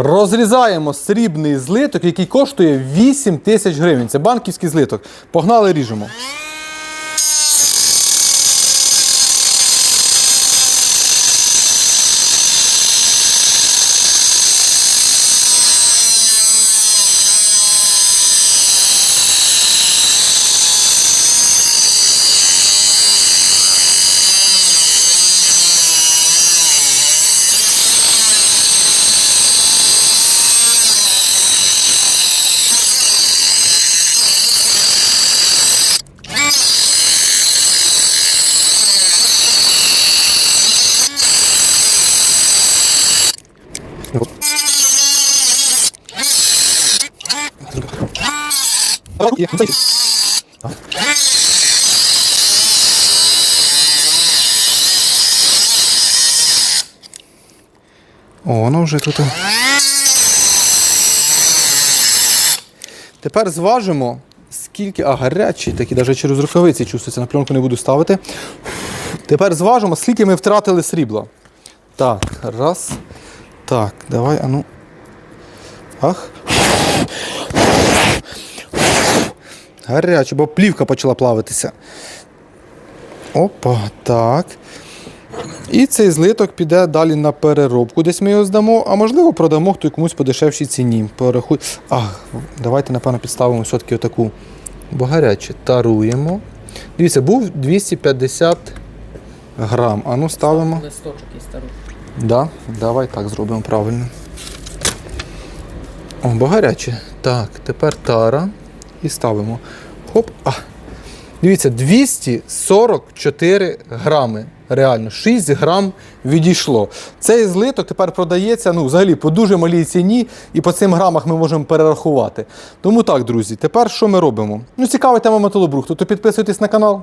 Розрізаємо срібний злиток, який коштує 8 тисяч гривень. Це банківський злиток. Погнали, ріжемо. О, воно вже тут. Тепер зважимо, скільки. А, гарячий, такі навіть через рукавиці чувствується, на пленку не буду ставити. Тепер зважимо, скільки ми втратили срібла. Так, раз. Так, давай, ану. Ах. Гаряче, бо плівка почала плавитися. Опа, так. І цей злиток піде далі на переробку. Десь ми його здамо, а можливо продамо хто комусь по дешевшій ціні. Порахуй. А, давайте, напевно, підставимо все-таки отаку. Бо гаряче. Таруємо. Дивіться, був 250 грам. А ну ставимо. Листочок і старий. Да, давай так зробимо правильно. О, бо гаряче. Так, тепер тара. І ставимо. Хоп. А. Дивіться, 244 грами. Реально, 6 грам відійшло. Цей злиток тепер продається ну, взагалі по дуже малій ціні, і по цим грамах ми можемо перерахувати. Тому так, друзі, тепер що ми робимо? Ну, цікава тема металобрухту, то підписуйтесь на канал.